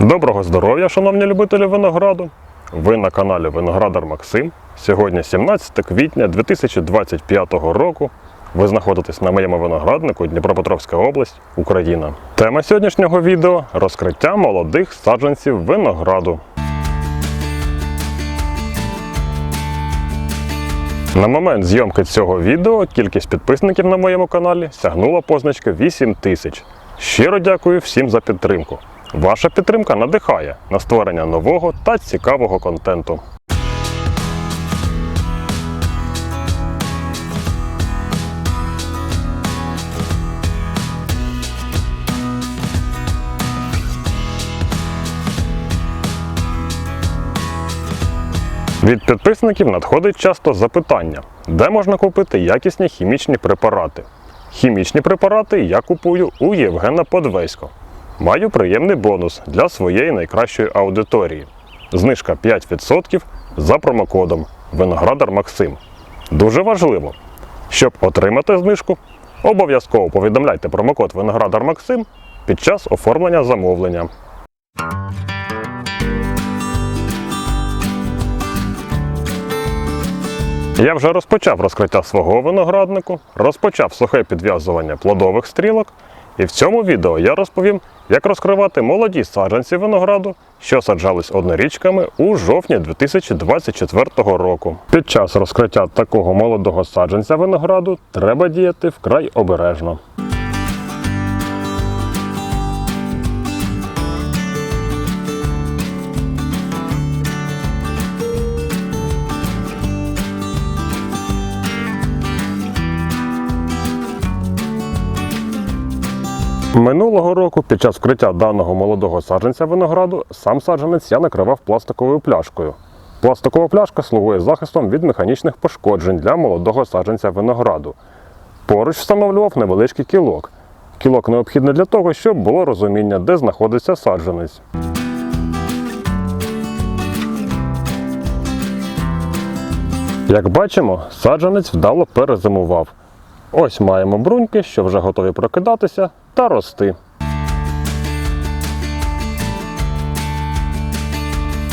Доброго здоров'я, шановні любителі винограду! Ви на каналі Виноградар Максим. Сьогодні 17 квітня 2025 року. Ви знаходитесь на моєму винограднику Дніпропетровська область, Україна. Тема сьогоднішнього відео розкриття молодих саджанців винограду. На момент зйомки цього відео кількість підписників на моєму каналі сягнула позначки 8 тисяч. Щиро дякую всім за підтримку. Ваша підтримка надихає на створення нового та цікавого контенту. Від підписників надходить часто запитання, де можна купити якісні хімічні препарати. Хімічні препарати я купую у Євгена Подвесько. Маю приємний бонус для своєї найкращої аудиторії. Знижка 5% за промокодом Виноградар Максим. Дуже важливо, щоб отримати знижку, обов'язково повідомляйте промокод Виноградар Максим під час оформлення замовлення. Я вже розпочав розкриття свого винограднику, розпочав сухе підв'язування плодових стрілок, і в цьому відео я розповім, як розкривати молоді саджанці винограду, що саджались однорічками у жовтні 2024 року. Під час розкриття такого молодого саджанця винограду треба діяти вкрай обережно. Минулого року під час вкриття даного молодого саджанця винограду сам саджанець я накривав пластиковою пляшкою. Пластикова пляшка слугує захистом від механічних пошкоджень для молодого саджанця винограду. Поруч встановлював невеличкий кілок. Кілок необхідний для того, щоб було розуміння, де знаходиться саджанець. Як бачимо, саджанець вдало перезимував. Ось маємо бруньки, що вже готові прокидатися та рости.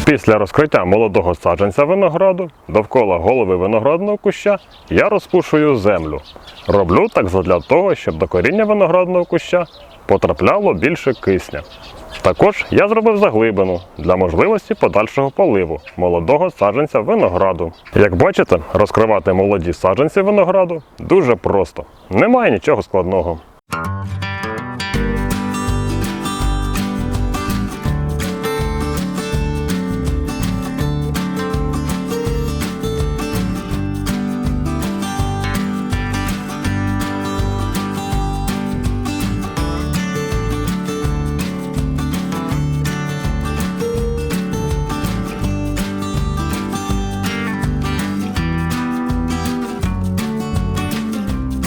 Після розкриття молодого саджанця винограду довкола голови виноградного куща я розпушую землю. Роблю так задля того, щоб до коріння виноградного куща потрапляло більше кисня. Також я зробив заглибину для можливості подальшого поливу молодого саджанця винограду. Як бачите, розкривати молоді саджанці винограду дуже просто. Немає нічого складного.